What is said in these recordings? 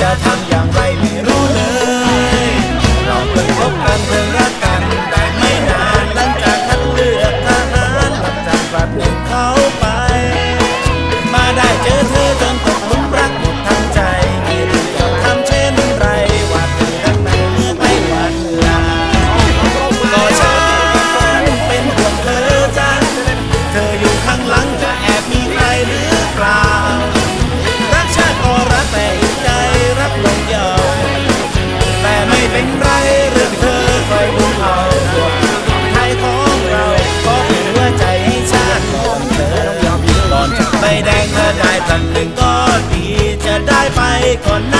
加汤养。 สักหนึ่งก็ดีจะได้ไปก่อนนะ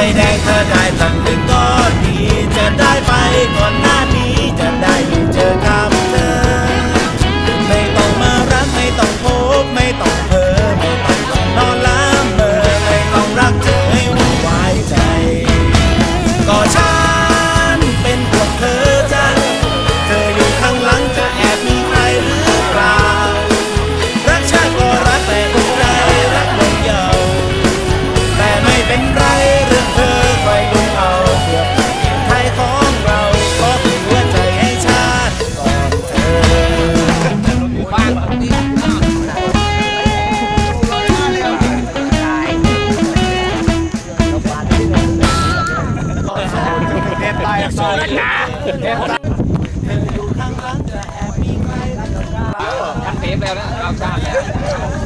ไม่แดงเธอได้ลำหนึ่งก็ เทปไตซอยเทปไตทั้งเทปแล้วนะเราชาติแล้ว